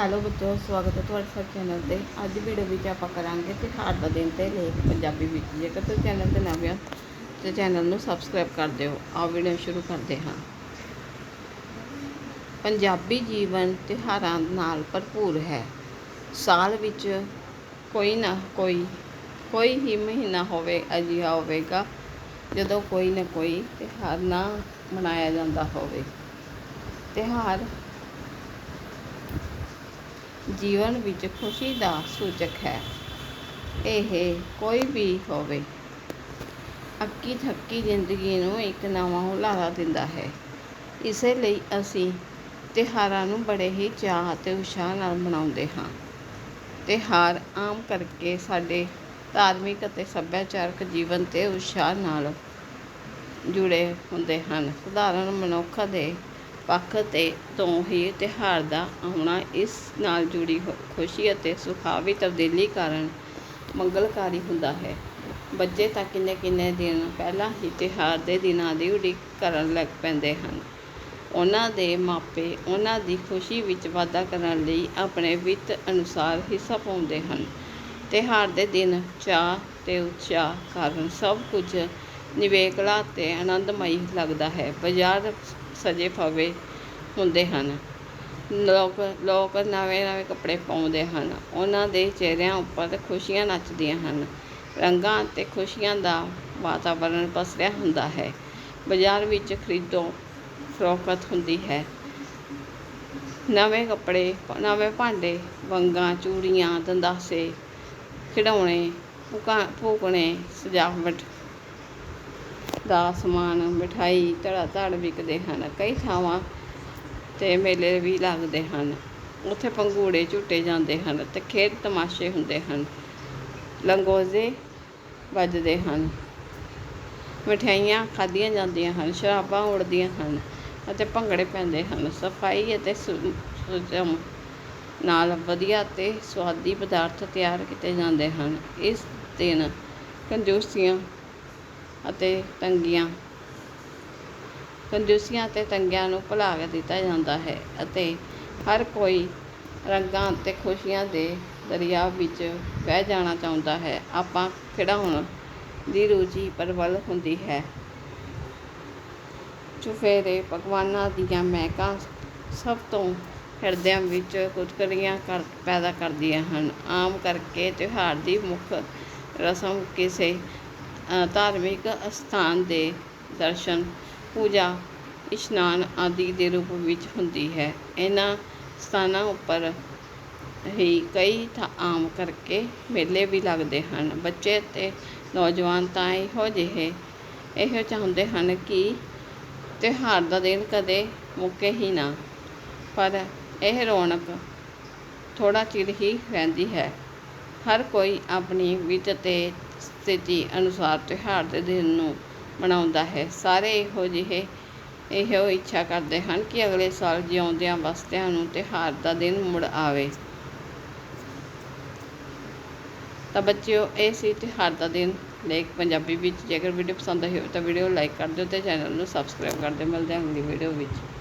Hello ਬੱਚੋ, ਸਵਾਗਤ ਹੈ ਤੁਹਾਡਾ ਸਾਡੇ ਚੈਨਲ ਤੇ। ਅੱਜ ਵੀਡੀਓ ਵਿੱਚ ਆਪਾਂ ਕਰਾਂਗੇ ਤਿਉਹਾਰ ਦਾ ਦਿਨ ਤੇ ਲੇਖ ਪੰਜਾਬੀ ਵਿੱਚ। ਜੇਕਰ ਤੁਸੀਂ ਚੈਨਲ ਤੇ ਨਵੇਂ ਹੋ, ਤੇ ਚੈਨਲ ਨੂੰ ਸਬਸਕ੍ਰਾਈਬ ਕਰ ਦਿਓ। ਆਓ ਵੀਡੀਓ ਸ਼ੁਰੂ ਕਰਦੇ ਹਾਂ। ਪੰਜਾਬੀ ਜੀਵਨ ਤਿਉਹਾਰਾਂ ਨਾਲ ਭਰਪੂਰ ਹੈ। ਸਾਲ ਵਿੱਚ ਕੋਈ ਨਾ ਕੋਈ ਕੋਈ ਹੀ ਮਹੀਨਾ ਹੋਵੇ, ਅਜਿਹਾ ਹੋਵੇਗਾ, ਜਦੋਂ ਕੋਈ ਨਾ ਕੋਈ ਤਿਉਹਾਰ ਨਾ ਮਨਾਇਆ ਜਾਂਦਾ ਹੋਵੇ। ਤਿਉਹਾਰ ਜੀਵਨ ਵਿੱਚ ਖੁਸ਼ੀ ਦਾ ਸੂਚਕ ਹੈ। ਇਹ ਕੋਈ ਵੀ ਹੋਵੇ, ਅੱਕੀ ਥੱਕੀ ਜ਼ਿੰਦਗੀ ਨੂੰ ਇੱਕ ਨਵਾਂ ਹੁਲਾਰਾ ਦਿੰਦਾ ਹੈ। ਇਸੇ ਲਈ ਅਸੀਂ ਤਿਉਹਾਰਾਂ ਨੂੰ ਬੜੇ ਹੀ ਚਾਅ ਅਤੇ ਉਤਸ਼ਾਹ ਨਾਲ ਮਨਾਉਂਦੇ ਹਾਂ। ਤਿਉਹਾਰ ਆਮ ਕਰਕੇ ਸਾਡੇ ਧਾਰਮਿਕ ਅਤੇ ਸੱਭਿਆਚਾਰਕ ਜੀਵਨ ਤੇ ਉਤਸ਼ਾਹ ਨਾਲ ਜੁੜੇ ਹੁੰਦੇ ਹਨ। ਸਧਾਰਨ ਮਨੁੱਖ ਦੇ ਪੱਖ ਤੇ ਤੋਂ ਹੀ ਤਿਉਹਾਰ ਦਾ ਆਉਣਾ ਇਸ ਨਾਲ ਜੁੜੀ ਹੋ- ਖੁਸ਼ੀ ਅਤੇ ਸੁਖਾਵੀ ਤਬਦੀਲੀ ਕਾਰਨ ਮੰਗਲਕਾਰੀ ਹੁੰਦਾ ਹੈ। ਬੱਚੇ ਤਾਂ ਕਿੰਨੇ ਕਿੰਨੇ ਦਿਨ ਪਹਿਲਾਂ ਹੀ ਤਿਉਹਾਰ ਦੇ ਦਿਨਾਂ ਦੀ ਉਡੀਕ ਕਰਨ ਲੱਗ ਪੈਂਦੇ ਹਨ। ਉਹਨਾਂ ਦੇ ਮਾਪੇ ਉਹਨਾਂ ਦੀ ਖੁਸ਼ੀ ਵਿੱਚ ਵਾਧਾ ਕਰਨ ਲਈ ਆਪਣੇ ਵਿੱਤ ਅਨੁਸਾਰ ਹਿੱਸਾ ਪਾਉਂਦੇ ਹਨ। ਤਿਉਹਾਰ ਦੇ ਦਿਨ ਚਾਹ ਤੇ ਉਤਸ਼ਾਹ ਕਾਰਨ ਸਭ ਕੁਝ ਨਿਵੇਕਲਾ ਤੇ ਆਨੰਦਮਈ ਲੱਗਦਾ ਹੈ। ਬਾਜ਼ਾਰ ਸਜੇ ਫਵੇ ਹੁੰਦੇ ਹਨ। ਲੋਕ ਲੋਕ ਨਵੇਂ ਨਵੇਂ ਕੱਪੜੇ ਪਾਉਂਦੇ ਹਨ। ਉਹਨਾਂ ਦੇ ਚਿਹਰਿਆਂ ਉੱਪਰ ਖੁਸ਼ੀਆਂ ਨੱਚਦੀਆਂ ਹਨ। ਰੰਗਾਂ ਅਤੇ ਖੁਸ਼ੀਆਂ ਦਾ ਵਾਤਾਵਰਣ ਪਸਰਿਆ ਹੁੰਦਾ ਹੈ। ਬਾਜ਼ਾਰ ਵਿੱਚ ਖਰੀਦੋ ਫਰੋਖਤ ਹੁੰਦੀ ਹੈ। ਨਵੇਂ ਕੱਪੜੇ, ਨਵੇਂ ਭਾਂਡੇ, ਵੰਗਾਂ, ਚੂੜੀਆਂ, ਦੰਦਾਸੇ, ਖਿਡੌਣੇ ਭੁਕਾ ਭੂਕਣੇ ਸਜਾਵਟ ਦਾ ਸਮਾਨ ਮਿਠਾਈ ਧੜਾ ਧੜ ਵਿਕਦੇ ਹਨ। ਕਈ ਥਾਵਾਂ ਤੇ ਮੇਲੇ ਵੀ ਲੱਗਦੇ ਹਨ। ਉੱਥੇ ਪੰਗੂੜੇ ਝੂਟੇ ਜਾਂਦੇ ਹਨ ਅਤੇ ਖੇਡ ਤਮਾਸ਼ੇ ਹੁੰਦੇ ਹਨ। ਲੰਗੋਜ਼ੇ ਵੱਜਦੇ ਹਨ। ਮਠਿਆਈਆਂ ਖਾਧੀਆਂ ਜਾਂਦੀਆਂ ਹਨ, ਸ਼ਰਾਬਾਂ ਉੜਦੀਆਂ ਹਨ ਅਤੇ ਭੰਗੜੇ ਪੈਂਦੇ ਹਨ। ਸਫ਼ਾਈ ਅਤੇ ਸੁ- ਨਾਲ ਵਧੀਆ ਅਤੇ ਸੁਆਦੀ ਪਦਾਰਥ ਤਿਆਰ ਕੀਤੇ ਜਾਂਦੇ ਹਨ। ਇਸ ਦਿਨ ਕੰਜੂਸੀਆਂ ਅਤੇ ਤੰਗੀਆਂ ਕੰਜੂਸੀਆਂ ਅਤੇ ਤੰਗਿਆਂ ਨੂੰ ਭੁਲਾ ਦਿੱਤਾ ਜਾਂਦਾ ਹੈ ਅਤੇ ਹਰ ਕੋਈ ਰੰਗਾਂ ਅਤੇ ਖੁਸ਼ੀਆਂ ਦੇ ਦਰਿਆ ਵਿੱਚ ਵਹਿ ਜਾਣਾ ਚਾਹੁੰਦਾ ਹੈ। ਆਪਾਂ ਖਿਡਾਉਣ ਦੀ ਰੁਚੀ ਪ੍ਰਬਲ ਹੁੰਦੀ ਹੈ। ਚੁਫੇਰੇ ਪਕਵਾਨਾਂ ਦੀਆਂ ਮਹਿਕਾਂ ਸਭ ਤੋਂ ਹਿਰਦਿਆਂ ਵਿੱਚ ਕੁਤਕਰੀਆਂ ਕਰ ਪੈਦਾ ਕਰਦੀਆਂ ਹਨ। ਆਮ ਕਰਕੇ ਤਿਉਹਾਰ ਦੀ ਮੁੱਖ ਰਸਮ ਕਿਸੇ ਧਾਰਮਿਕ ਅਸਥਾਨ ਦੇ ਦਰਸ਼ਨ ਪੂਜਾ ਇਸ਼ਨਾਨ ਆਦਿ ਦੇ ਰੂਪ ਵਿੱਚ ਹੁੰਦੀ ਹੈ। ਇਹਨਾਂ ਸਥਾਨਾਂ ਉੱਪਰ ਹੀ ਕਈ ਥਾਂ ਆਮ ਕਰਕੇ ਮੇਲੇ ਵੀ ਲੱਗਦੇ ਹਨ। ਬੱਚੇ ਅਤੇ ਨੌਜਵਾਨ ਤਾਂ ਇਹੋ ਜਿਹੇ, ਇਹੋ ਚਾਹੁੰਦੇ ਹਨ ਕਿ ਤਿਉਹਾਰ ਦਾ ਦਿਨ ਕਦੇ ਮੁੱਕੇ ਹੀ ਨਾ, ਪਰ ਇਹ ਰੌਣਕ ਥੋੜਾ ਚਿਰ ਹੀ ਰਹਿੰਦੀ ਹੈ। ਹਰ ਕੋਈ ਆਪਣੀ ਵਿੱਤ ਅਤੇ ਸਥਿਤੀ ਅਨੁਸਾਰ ਤਿਉਹਾਰ ਦੇ ਦਿਨ ਨੂੰ ਮਨਾਉਂਦਾ ਹੈ। ਸਾਰੇ ਇਹੋ ਜਿਹੇ ਇਹੋ ਇੱਛਾ ਕਰਦੇ ਹਨ ਕਿ ਅਗਲੇ ਸਾਲ ਜਿਉਂਦਿਆਂ ਵਸਦਿਆਂ ਨੂੰ ਤਿਉਹਾਰ ਦਾ ਦਿਨ ਮੁੜ ਆਵੇ। ਤਾਂ ਬੱਚਿਓ, ਇਹ ਸੀ ਤਿਉਹਾਰ ਦਾ ਦਿਨ। ਲੇਖ ਪੰਜਾਬੀ ਵਿੱਚ ਜੇਕਰ ਵੀਡੀਓ ਪਸੰਦ ਆਈ ਹੋਵੇ ਤਾਂ ਵੀਡੀਓ ਲਾਈਕ ਕਰ ਦਿਓ ਤੇ ਚੈਨਲ ਨੂੰ ਸਬਸਕ੍ਰਾਈਬ ਕਰ ਦਿਓ। ਮਿਲਦੇ ਹਾਂ ਅਗਲੀ ਵੀਡੀਓ ਵਿੱਚ।